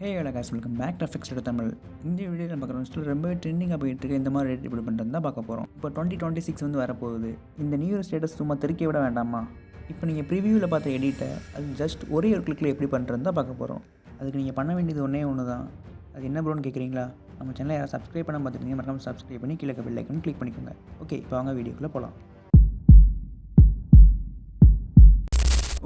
guys welcome back to எஃபெக்ட்ஸோட தமிழ் இந்த video நம்ம பார்க்குறோம் ஸ்டில் ரொம்ப ட்ரெண்டிங்காக போயிட்டு இருக்கு இந்த மாதிரி ரேட் இப்படி பண்ணுறது தான் பார்க்க போகிறோம் இப்போ டுவெண்ட்டி டுவெண்ட்டி சிக்ஸ் வந்து வரப்போகுது. இந்த நியூ இயர் ஸ்டேட்டஸ் சும்மா தெருக்கி விட வேண்டாமா? இப்போ நீங்கள் ப்ரிவியூவில் பார்த்த எடிட்டை அது ஜஸ்ட் ஒரே ஒரு கிளிக்கில் எப்படி பண்ணுறது தான் பார்க்க போகிறோம் அதுக்கு நீங்கள் பண்ண வேண்டியது ஒன்றே ஒன்று தான் அது என்ன ப்ரோன்னு கேட்குறீங்களா நம்ம சேனலை யாராவது சப்ஸ்கிரைப் பண்ண பார்த்துருந்தீங்க மறக்காம சப்ஸ்கிரைப் பண்ணி கீழே பெல் ஐக்கன் கிளிக் பண்ணிக்கோங்க. ஓகே இப்போ வாங்க வீடியோக்குள்ளே போகலாம்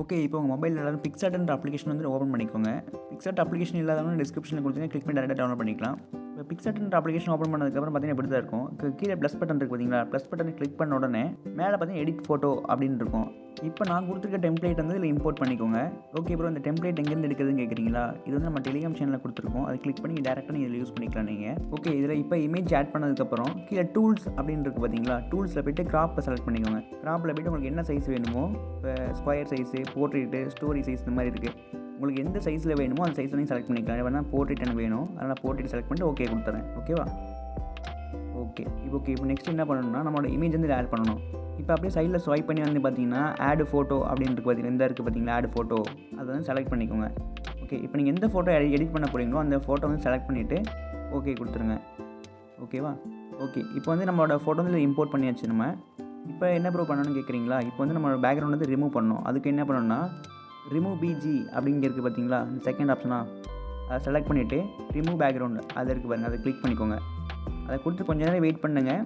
ஓகே இப்போ உங்கள் மொபைல் எல்லாரும் பிக்சாட்ன்ற அப்ளிகேஷன் வந்து ஓப்பன் பண்ணிக்கோங்க. பிக்சாட் அப்ளிகேஷன் இல்லாதவங்க டிஸ்கிரிப்ஷனில் கொடுத்தீங்கன்னா கிளிக் பண்ணி டேரெக்டாக டவுன்லோட் பண்ணிக்கலாம். இப்போ பிக்சட்ன்ற அப்ளிகேஷன் ஓப்பன் பண்ணதுக்கப்புறம் பார்த்தீங்கன்னா இப்படி தான் இருக்கும். கீழே ப்ளஸ் பட்டன் இருக்குது பார்த்தீங்களா? ப்ளஸ் பட்டனை கிளிக் பண்ண உடனே மேலே பார்த்தீங்கன்னா எடிட் ஃபோட்டோ அப்படின்னு இருக்கும். இப்போ நான் கொடுத்துருக்க டெம்ப்ளேட் வந்து இதில் இம்போர்ட் பண்ணிக்கோங்க. ஓகே ப்ரோ இந்த டெம்ப்ளேட் எங்கேருந்து எடுக்கிறதுன்னு கேட்குறீங்களா? இது வந்து நம்ம டெலிகிராம் சேனலில் கொடுத்துருக்கோம். அதை கிளிக் பண்ணி டேரெக்டாக நீங்கள் இதில் யூஸ் பண்ணிக்கலாம் நீங்கள் ஓகே இதில் இப்போ இமேஜ் ஆட் பண்ணதுக்கப்புறம் கீழே டூல்ஸ் அப்படின்னு இருக்குது பார்த்தீங்களா? டூல்ஸில் போய்ட்டு கிராப்பை செலக்ட் பண்ணிக்கோங்க. கிராப்பில் போய்ட்டு உங்களுக்கு என்ன சைஸ் வேணுமோ இப்போ square size portrait story size இந்த மாதிரி இருக்குது உங்களுக்கு எந்த சைஸில் வேணுமோ அந்த சைஸ் நீங்கள் செலக்ட் பண்ணிக்கலாம். வேணால் போர்ட்ரேட் எனக்கு வேணும். அதனால் போர்ட்ரேட் செலக்ட் பண்ணிட்டு ஓகே கொடுத்துறேன். ஓகேவா ஓகே இப்போ ஓகே இப்போ நெக்ஸ்ட் என்ன பண்ணணும்னா நம்மளோட இமேஜ் வந்து ஆட் பண்ணணும். இப்போ அப்படியே சைடில் ஸ்வைப் பண்ணி வந்து பார்த்தீங்கன்னா ஆடு ஃபோட்டோ அப்படின்னு இருக்குது பார்த்தீங்கன்னா இந்த இருக்குது பார்த்தீங்களா ஆட் ஃபோட்டோ அதை வந்து செலக்ட் பண்ணிக்கோங்க. ஓகே இப்போ நீங்கள் எந்த ஃபோட்டோ எடிட் பண்ண போகிறீங்களோ அந்த ஃபோட்டோ வந்து செலக்ட் பண்ணிவிட்டு ஓகே கொடுத்துருங்க. ஓகேவா ஓகே இப்போ வந்து நம்மளோட ஃபோட்டோ வந்து இம்போர்ட் பண்ணியாச்சு நம்ம. இப்போ என்ன ப்ரூவ் பண்ணணும்னு கேட்குறீங்களா இப்போ வந்து நம்மளோட பேக்ரவுண்ட் வந்து ரிமூவ் பண்ணணும். அதுக்கு என்ன பண்ணணும்னா ரிமூவ் பிஜி அப்படிங்க இருக்குது பார்த்தீங்களா? இந்த செகண்ட் ஆப்ஷனாக அதை செலக்ட் பண்ணிவிட்டு ரிமூவ் பேக்ரவுண்ட் அது இருக்குது பாருங்கள் அதை கிளிக் பண்ணிக்கோங்க. அதை கொடுத்து கொஞ்ச நேரம் வெயிட் பண்ணுங்கள்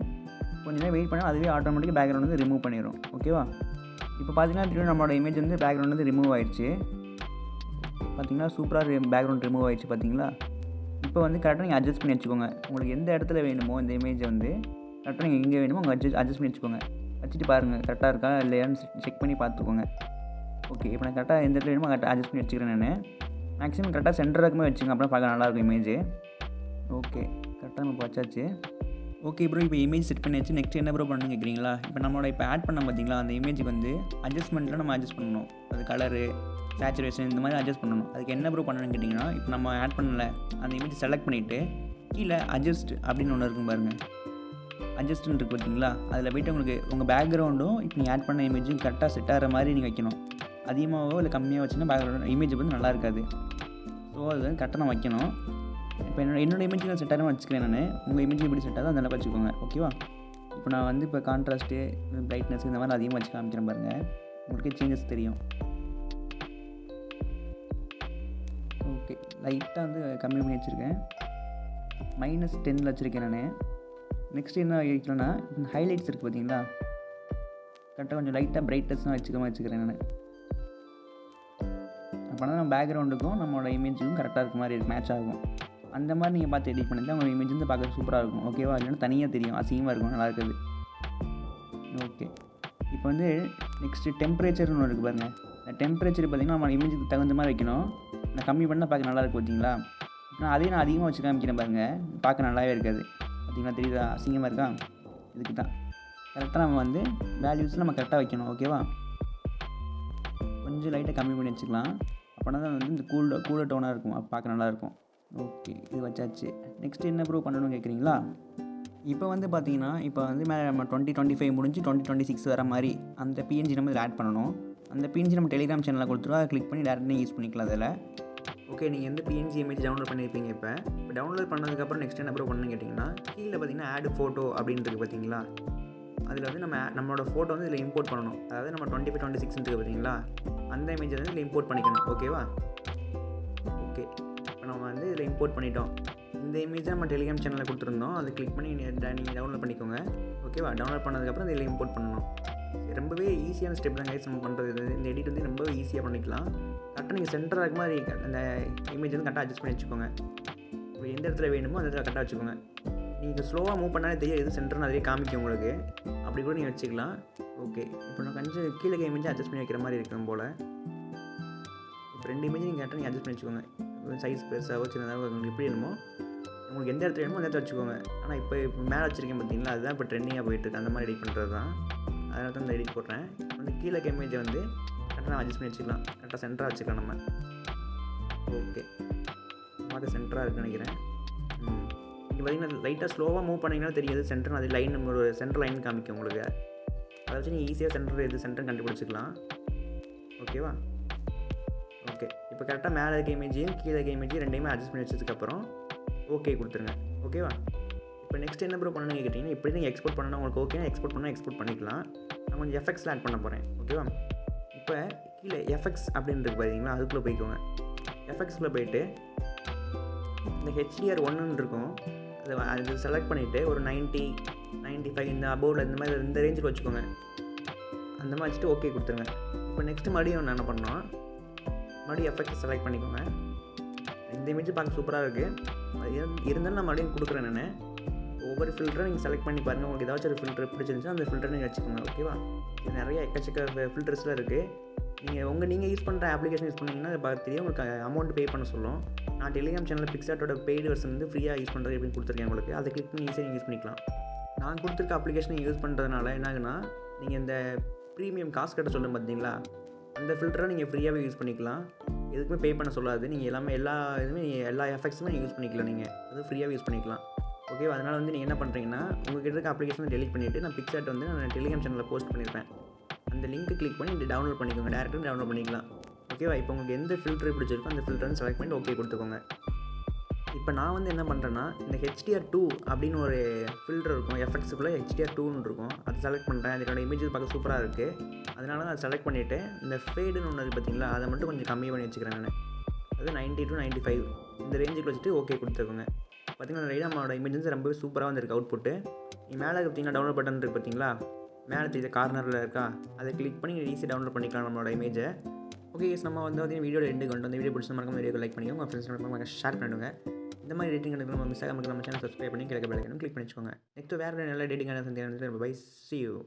கொஞ்ச நேரம் வெயிட் பண்ணால் அதுவே ஆட்டோமேட்டிக்காக பேக்ரவுண்ட் வந்து ரிமூவ் பண்ணிடும் ஓகேவா இப்போ பார்த்தீங்கன்னா திரும்ப நம்மளோட இமேஜ் வந்து பேக்ரவுண்ட் வந்து ரிமூவ் ஆயிடுச்சு. பார்த்தீங்கன்னா சூப்பராக பேக்ரவுண்ட் ரிமூவ் ஆயிடுச்சு பார்த்தீங்களா? இப்போ வந்து கரெக்டாக நீங்கள் அட்ஜஸ்ட் பண்ணி வச்சுக்கோங்க. உங்களுக்கு எந்த இடத்துல வேணுமோ இந்த இமேஜை வந்து கரெக்டாக நீங்கள் எங்கே வேணுமோ அங்கே அட்ஜஸ்ட் அட்ஜஸ்ட் பண்ணி வச்சுக்கோங்க. வச்சுட்டு பாருங்கள் கரெக்டாக இருக்கா? இல்லையான்னு செக் பண்ணி பார்த்துக்கோங்க. ஓகே இப்போ நான் கரெக்டாக எந்த இடத்துல வேணுமோ கரெக்டாக அட்ஜஸ்ட் பண்ணி வச்சுக்கிறேன் நான். மேக்ஸிமம் கரெக்டாக சென்டருக்குமே வச்சுங்க அப்படின்னா பார்க்க நல்லாயிருக்கும் இமேஜ் ஓகே கரெக்டாக நம்ம வச்சாச்சு. ஓகே ப்ரோ இப்போ இமேஜ் செட் பண்ணியாச்சு. நெக்ஸ்ட் என்ன ப்ரோ பண்ணணும் கேட்குறீங்களா இப்போ நம்மளோட இப்போ ஆட் பண்ண பார்த்தீங்களா அந்த இமேஜுக்கு வந்து அட்ஜஸ்ட்மெண்ட்டில் நம்ம அட்ஜஸ்ட் பண்ணணும். அது கலரு சேச்சுரேஷன் இந்த மாதிரி அட்ஜஸ்ட் பண்ணணும். அதுக்கு என்ன ப்ரோ பண்ணணும்னு கேட்டிங்கன்னா இப்போ நம்ம ஆட் பண்ணல அந்த இமேஜ் செலக்ட் பண்ணிவிட்டு கீழே அட்ஜஸ்ட் அப்படின்னு ஒன்று இருக்கும் பாருங்கள் அட்ஜஸ்ட்னு இருக்குது பார்த்தீங்களா அதில் போயிட்டு உங்களுக்கு உங்கள் பேக்ரவுண்டும் இப்போ நீங்கள் ஆட் பண்ண இமேஜும் கரெக்டாக செட் ஆகிற மாதிரி நீங்கள் வைக்கணும். அதிகமாகவோ இல்லை கம்மியாக வச்சுன்னா பேக்ரவுண்ட் இமேஜ் வந்து நல்லா இருக்காது ஸோ அது வந்து கரெக்டாக நான் வைக்கணும். இப்போ என்னோட என்னோடய இமேஜ் நான் செட்டாக வச்சுக்கிறேன் நான். உங்கள் இமேஜ் எப்படி செட் தான் அந்த வச்சுக்கோங்க. ஓகேவா இப்போ நான் வந்து இப்போ கான்ட்ராஸ்ட்டு பிரைட்னஸ் இந்த மாதிரி அதிகமாக வச்சு காமிக்கிறேன் பாருங்கள் உங்களுக்கு சேஞ்சஸ் தெரியும். ஓகே லைட்டாக வந்து கம்மி பண்ணி வச்சுருக்கேன். மைனஸ் டென்னில் வச்சுருக்கேன் நான். நெக்ஸ்ட் என்ன வைக்கலன்னா ஹைலைட்ஸ் இருக்குது பார்த்தீங்களா? கரெக்டாக கொஞ்சம் லைட்டாக பிரைட்னஸ்லாம் வச்சுக்காம வச்சுக்கிறேன் நான். பண்ணால் நம்ம பேக்ரவுண்டுக்கும் நம்மளோட இமேஜுக்கும் கரெக்டாக இருக்க மாதிரி மேட்ச் ஆகும். அந்த மாதிரி நீங்கள் பார்த்து எடிட் பண்ணிட்டு உங்கள் இமேஜ் வந்து பார்க்க சூப்பராக இருக்கும். ஓகேவா இல்லைன்னா தனியாக தெரியும். அசிங்கமாக இருக்கும். நல்லா இருக்குது ஓகே இப்போ வந்து நெக்ஸ்ட்டு டெம்பரேச்சர்னு ஒன்று இருக்குது பாருங்கள் இந்த டெம்பரேச்சர் பார்த்தீங்கன்னா நம்ம இமேஜுக்கு தகுந்த மாதிரி வைக்கணும். நான் கம்மி பண்ணால் பார்க்க நல்லா இருக்கும் பார்த்தீங்களா? நான் அதையும் நான் அதிகமாக வச்சு காமிக்கிறேன் பாருங்கள் பார்க்க நல்லாவே இருக்காது. பார்த்தீங்களா? தெரியுதா? அசிங்கமாக இருக்கா? இதுக்கு தான். கரெக்டாக நம்ம வந்து வேல்யூஸ் நம்ம கரெக்டாக வைக்கணும். ஓகேவா கொஞ்சம் லைட்டாக கம்மி பண்ணி வச்சுக்கலாம். அப்போனா தான் வந்து இந்த கூல் கூலர் டோனாக இருக்கும். அப்போ பார்க்க நல்லாயிருக்கும். ஓகே இது வச்சாச்சு. நெக்ஸ்ட் என்ன ப்ரூவ் பண்ணணும்னு கேட்குறீங்களா இப்போ வந்து பார்த்தீங்கன்னா இப்போ வந்து மேலே நம்ம டுவெண்ட்டி டுவெண்ட்டி ஃபைவ் முடிஞ்சு டுவெண்ட்டி டுவெண்ட்டி சிக்ஸ் வர மாதிரி அந்த பிஎன்ஜி நம்ம இதில் ஆட் பண்ணணும். அந்த பிஎன்ஜி நம்ம டெலிகிராம் சேனலில் கொடுத்துருவோம் அதை கிளிக் பண்ணி டேரெக்டாக யூஸ் பண்ணிக்கலாம் அதில். ஓகே நீங்கள் எந்த பிஎன்ஜி இமேஜ் டவுன்லோட் பண்ணியிருப்பீங்க இப்போ? இப்போ டவுன்லோட் பண்ணதுக்கப்புறம் நெக்ஸ்ட் என்ன ப்ரூவ் பண்ணணும்னு கேட்டிங்கன்னா கீழே பார்த்தீங்கன்னா ஆட் ஃபோட்டோ அப்படின்றது பார்த்தீங்களா அதில் வந்து நம்ம நம்மளோட ஃபோட்டோ வந்து இதில் இம்போர்ட் பண்ணணும். அதாவது நம்ம டுவெண்ட்டி ஃபைவ் டுவெண்ட்டி சிக்ஸ்ன்றது பார்த்தீங்களா அந்த இமேஜை வந்து இதில் இம்போர்ட் பண்ணிக்கணும். ஓகேவா ஓகே இப்போ நம்ம வந்து இதில் இம்போர்ட் பண்ணிட்டோம். இந்த இமேஜை நம்ம டெலிகிராம் சேனலில் கொடுத்துருந்தோம். அதை கிளிக் பண்ணி நீங்கள் டவுன்லோட் பண்ணிக்கோங்க. ஓகேவா டவுன்லோட் பண்ணதுக்கப்புறம் இதில் இம்போர்ட் பண்ணணும். ரொம்பவே ஈஸியான ஸ்டெப் தான் கைஸ் நம்ம பண்ணுறது இந்த எடிட் வந்து ரொம்ப ஈஸியாக பண்ணிக்கலாம். கரெக்டாக நீங்கள் சென்டராக இருக்க மாதிரி அந்த இமேஜ் வந்து கரெக்டாக அட்ஜஸ்ட் பண்ணி வச்சுக்கோங்க. இப்போ எந்த இடத்துல வேணுமோ அந்த இடத்துல கரெக்டாக வச்சுக்கோங்க. நீங்கள் ஸ்லோவாக மூவ் பண்ணாலே தெரியும் எது சென்டர்னு அதே காமிக்கும் உங்களுக்கு. அப்படி கூட நீங்கள் வச்சுக்கலாம். ஓகே இப்போ நான் கொஞ்சம் கீழே இமேஜ் அட்ஜஸ்ட் பண்ணி வைக்கிற மாதிரி இருக்கும் போல். இப்போ ரெண்டு இமேஜ் நீங்கள் கரெக்டாக நீங்கள் அட்ஜஸ்ட் பண்ணி வச்சுக்கோங்க. சைஸ் பெருசாக சின்னதாக உங்களுக்கு எப்படி வேணுமோ உங்களுக்கு எந்த இடத்துல வேணுமோ அந்த இடத்துல வச்சுக்கோங்க. ஆனால் இப்போ இப்போ மேலே வச்சிருக்கேன் பார்த்தீங்களா? அதுதான் இப்போ ட்ரெண்டிங்காக போயிட்டு அந்த மாதிரி எடிட் பண்ணுறது தான். அதனால தான் இந்த எடிட் போடுறேன். வந்து கீழே இமேஜை வந்து கரெக்டாக அட்ஜஸ்ட் பண்ணி வச்சுக்கலாம். கரெக்டாக சென்டராக வச்சுக்கலாம் நம்ம. ஓகே பார்த்து சென்டராக இருக்குன்னு நினைக்கிறேன். நீங்கள் பார்த்தீங்கன்னா லைட்டாக ஸ்லோவாக மூவ் பண்ணிங்கன்னா தெரியாது. சென்டர் அது லைன் ஒரு சென்டர் லைன் காமிக்கும் உங்களுக்கு. அதை வச்சு நீங்கள் ஈஸியாக சென்டர் எது சென்டர் கண்டுபிடிச்சிக்கலாம். ஓகேவா ஓகே இப்போ கரெக்டாக மேலே இருக்க இமேஜையும் கீழே இருக்க இமேஜையும் ரெண்டையுமே அட்ஜஸ்ட் பண்ணி வச்சதுக்கப்புறம் ஓகே கொடுத்துருங்க. ஓகேவா இப்போ நெக்ஸ்ட் என்ன ப்ரோ பண்ணணும்னு கேட்டிங்கன்னா இப்படி நீங்கள் எக்ஸ்போர்ட் பண்ணணும் உங்களுக்கு ஓகே எக்ஸ்போர்ட் பண்ணால் எக்ஸ்போர்ட் பண்ணிக்கலாம். நான் கொஞ்சம் எஃபெக்ட்ஸில் ஆட் பண்ண போகிறேன் ஓகேவா இப்போ கீழே எஃபெக்ட்ஸ் அப்படின்றது இருக்கு பார்த்தீங்களா அதுக்குள்ளே போய்க்கோங்க. எஃபெக்ட்ஸ்குள்ளே போயிட்டு இந்த ஹெச்டிஆர் ஒன்றுன்னு இருக்கும். அது அது செலக்ட் பண்ணிவிட்டு ஒரு 90 95 ஃபைவ் இந்த அபோவில் இந்த மாதிரி இந்த ரேஞ்சில் வச்சுக்கோங்க. அந்த மாதிரி வச்சுட்டு ஓகே கொடுத்துருங்க. இப்போ நெக்ஸ்ட்டு மறுபடியும் என்ன பண்ணோம்? மறுபடியும் எஃபெக்ட் செலக்ட் பண்ணிக்கோங்க. இந்த இமேஜ் பார்க்க சூப்பராக இருக்குது இருந்தாலும் நான் மறுபடியும் கொடுக்குறேன் நான். ஒவ்வொரு ஃபில்டரும் நீங்கள் செலக்ட் பண்ணி பாருங்கள் உங்களுக்கு ஏதாச்சும் ஒரு ஃபில்டர் பிடிச்சிருந்துச்சுன்னா அந்த ஃபில்டர் நீங்கள் வச்சுக்கோங்க ஓகேவா இது நிறைய எக்கச்சக்க ஃபில்டர்ஸ்லாம் இருக்குது நீங்கள் உங்கள் நீங்கள் யூஸ் பண்ணுற அப்ளிகேஷன் யூஸ் பண்ணிங்கன்னா அது பார்த்து உங்களுக்கு அமௌண்ட் பே பண்ண சொல்லும். நான் டெலிகிராம் சேனலில் பிக்சாட்டோட பெய்டு வெர்ஷன் வந்து ஃப்ரீயாக யூஸ் பண்ணுறது அப்படின்னு கொடுத்துருக்கேன் உங்களுக்கு. அதை கிளிக் பண்ணி ஈஸியாக யூஸ் பண்ணிக்கலாம். நான் கொடுத்துருக்க அப்ளிகேஷன் யூஸ் பண்ணுறதுனால என்ன ஆகுனா நீங்கள் இந்த ப்ரீமியம் காசு கட்ட சொல்லும் பார்த்தீங்களா அந்த ஃபில்டரை நீங்கள் ஃப்ரீயாகவே யூஸ் பண்ணிக்கலாம். எதுக்குமே பே பண்ண சொல்லாது. நீங்கள் எல்லாமே எல்லா இதுவுமே நீங்கள் எல்லா எஃபெக்ட்ஸுமே யூஸ் பண்ணிக்கலாம் நீங்கள் அது ஃப்ரீயாகவே யூஸ் பண்ணிக்கலாம். ஓகே அதனால் வந்து நீங்கள் என்ன பண்ணுறீங்கன்னா உங்ககிட்ட இருக்க அப்ளிகேஷன் டெலிட் பண்ணிவிட்டு நான் பிக்சாட் வந்து நான் டெலிகிராம் சேனலில் போஸ்ட் பண்ணியிருப்பேன் அந்த லிங்க்கை கிளிக் பண்ணி இது டவுன்லோட் பண்ணிக்கோங்க. டேரெக்டாக டவுன்லோட் பண்ணிக்கலாம். ஓகேவா இப்போ உங்களுக்கு எந்த ஃபில்டர் பிடிச்சிருக்கோ அந்த ஃபில்டர் செலக்ட் பண்ணி ஓகே கொடுத்துக்கோங்க. இப்போ நான் வந்து என்ன பண்ணுறேன்னா இந்த ஹெச்டிஆர் டூ அப்படின்னு ஒரு ஃபில்டர் இருக்கும். எஃபெக்ட்ஸுக்குள்ளே ஹெச்டிஆர் டூன்னு இருக்கும். அதை செலக்ட் பண்ணுறேன் அதனோட இமேஜ் பார்க்க சூப்பராக இருக்குது அதனால தான் அதை செலக்ட் பண்ணிவிட்டு இந்த ஃபேடுன்னு ஒன்று இருக்குது பார்த்தீங்களா அதை மட்டும் கொஞ்சம் கம்மி பண்ணி வச்சுக்கிறேன் நான். அது 90 டு 95 ஃபைவ் இந்த ரேஞ்சுக்கு வச்சுட்டு ஓகே கொடுத்துருக்கோங்க பார்த்தீங்கன்னா ரைடாமோட இமேஜஸ் ரொம்பவே சூப்பராக வந்திருக்கு அவுட்புட்டு மேலே பார்த்தீங்கன்னா டவுன்லோட் பட்டன் இருக்குது பார்த்தீங்களா மேலே தெரியுது கார்னரில் இருக்கா? அதை கிளிக் பண்ணி ஈஸியாக டவுன்லோட் பண்ணிக்கலாம் நம்மளோட இமேஜை ஓகே நம்ம வந்து பார்த்தீங்கன்னா வீடியோ ரெண்டு கொண்டு வந்து வீடியோ பிடிச்ச மறக்காம வீடியோ லைக் பண்ணிக்கோங்க. உங்கள் ஃப்ரெண்ட்ஸ் ஷேர் பண்ணுங்க இந்த மாதிரி ரேட்டிங் எனக்கு நம்ம மிஸ் ஆகாமல் நம்ம சேனல் சப்ஸ்கிரைப் பண்ணி கிழக்க பெல்லைக்கணும் கிளிக் பண்ணி நெக்ஸ்ட் வேறு நல்ல டேட்டிங் சந்தியா பை சி யூ